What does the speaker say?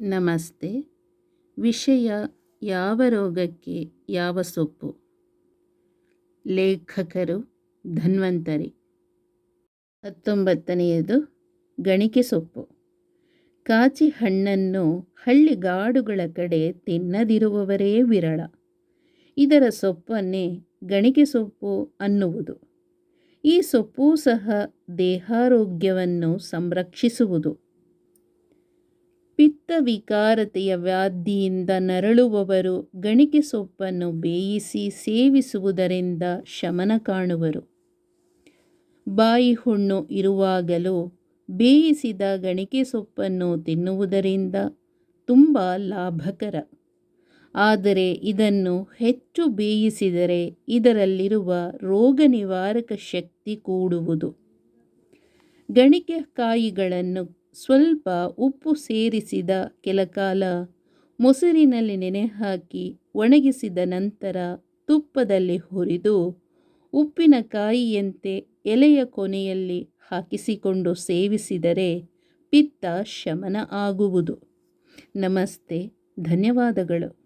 ನಮಸ್ತೆ. ವಿಷಯ ಯಾವ ರೋಗಕ್ಕೆ ಯಾವ ಸೊಪ್ಪು? ಲೇಖಕರು ಧನ್ವಂತರಿ. ಹತ್ತೊಂಬತ್ತನೆಯದು ಗಣಿಕೆ ಸೊಪ್ಪು. ಕಾಚಿ ಹಣ್ಣನ್ನು ಹಳ್ಳಿಗಾಡುಗಳ ಕಡೆ ತಿನ್ನದಿರುವವರೇ ವಿರಳ. ಇದರ ಸೊಪ್ಪನ್ನೇ ಗಣಿಕೆ ಸೊಪ್ಪು ಅನ್ನುವುದು. ಈ ಸೊಪ್ಪು ಸಹ ದೇಹಾರೋಗ್ಯವನ್ನು ಸಂರಕ್ಷಿಸುವುದು. ಪಿತ್ತ ವಿಕಾರತೆಯ ವ್ಯಾಧಿಯಿಂದ ನರಳುವವರು ಗಣಿಕೆ ಸೊಪ್ಪನ್ನು ಬೇಯಿಸಿ ಸೇವಿಸುವುದರಿಂದ ಶಮನ ಕಾಣುವರು. ಬಾಯಿ ಹುಣ್ಣು ಇರುವಾಗಲೂ ಬೇಯಿಸಿದ ಗಣಿಕೆ ಸೊಪ್ಪನ್ನು ತಿನ್ನುವುದರಿಂದ ತುಂಬ ಲಾಭಕರ. ಆದರೆ ಇದನ್ನು ಹೆಚ್ಚು ಬೇಯಿಸಿದರೆ ಇದರಲ್ಲಿರುವ ರೋಗ ನಿವಾರಕ ಶಕ್ತಿ ಕೂಡುವುದು ಗಣಿಕೆಕಾಯಿಗಳನ್ನು ಸ್ವಲ್ಪ ಉಪ್ಪು ಸೇರಿಸಿದ ಕೆಲಕಾಲ ಮೊಸರಿನಲ್ಲಿ ನೆನೆ ಹಾಕಿ ಒಣಗಿಸಿದ ನಂತರ ತುಪ್ಪದಲ್ಲಿ ಹುರಿದು ಉಪ್ಪಿನಕಾಯಿಯಂತೆ ಎಲೆಯ ಕೊನೆಯಲ್ಲಿ ಹಾಕಿಸಿಕೊಂಡು ಸೇವಿಸಿದರೆ ಪಿತ್ತ ಶಮನ ಆಗುವುದು. ನಮಸ್ತೆ, ಧನ್ಯವಾದಗಳು.